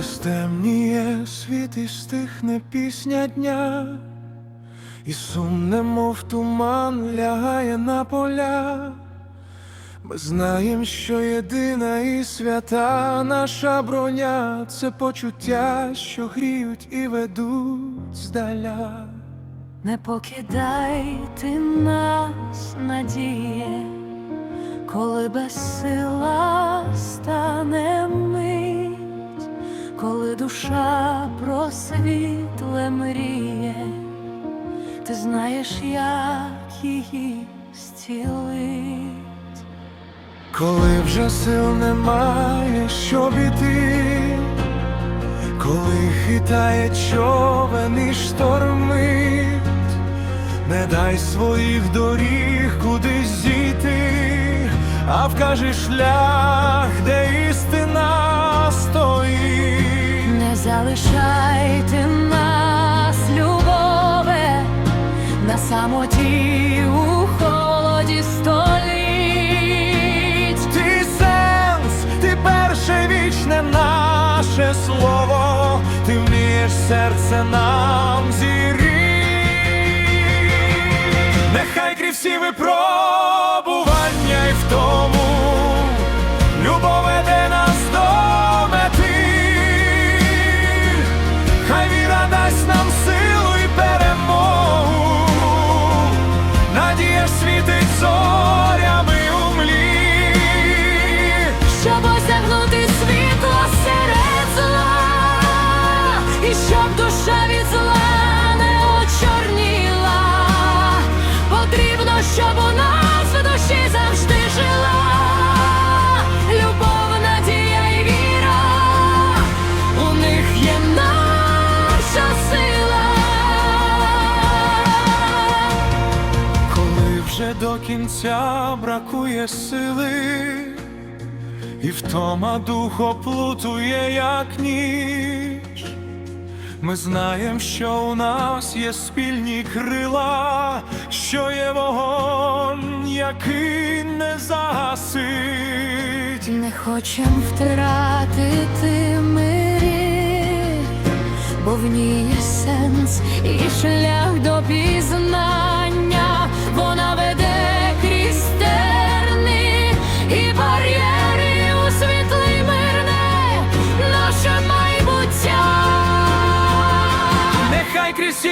Стемніє світ і стихне пісня дня, і сумне, мов туман, лягає на поля. Ми знаєм, що єдина і свята наша броня це почуття, що гріють і ведуть здаля. Не покидай ти нас, надіє, коли безсила стане ти знаєш, як її зцілить. Коли вже сил немає, щоб іти, коли хитає човен і штормить, не дай своїх доріг кудись зійти, а вкажи шлях, де істина стоїть. Не залишайте нас, на самоті у холоді століть. Ти сенс, ти перше вічне наше слово, ти вмієш серце нам зірі, Нехай крізь всі випробування осягнути світло серед зла, і щоб душа від не очорніла, потрібно, щоб у нас в душі завжди жила любов, надія і віра, у них є наша сила. Коли вже до кінця бракує сили, і втома дух оплутує, як ніч. Ми знаєм, що у нас є спільні крила, що є вогонь, який не загасить. Не хочем втратити мирі, бо в ній є сенс і шлях до пізнання,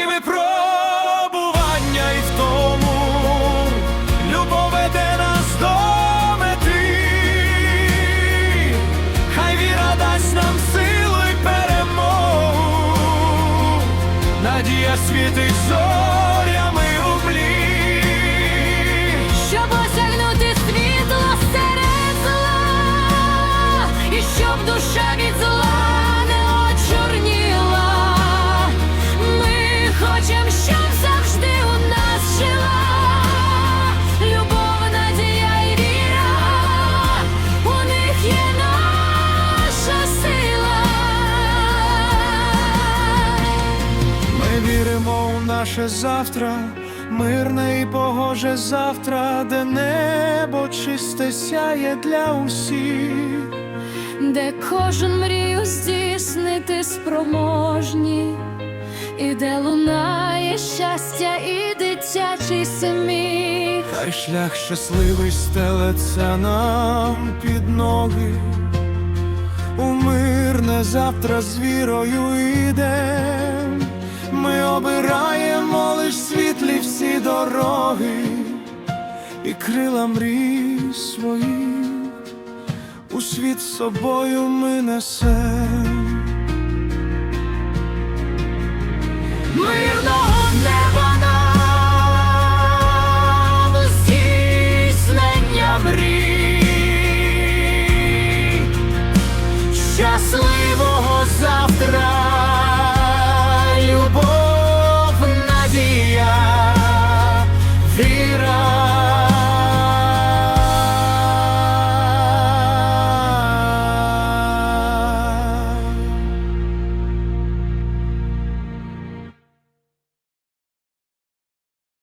випробування і в тому любов веде нас до хай віра дасть нам силу й перемогу, надія світить зорями наше завтра, мирне і погоже завтра, де небо чисте сяє для усіх. де кожен мрію здійснити спроможні, і де лунає щастя і дитячий сміх. Хай шлях щасливий стелеться нам під ноги, у мирне завтра з вірою йдем. Ми обираємо дороги, і крила мрій своїх у світ собою ми несем. Мирно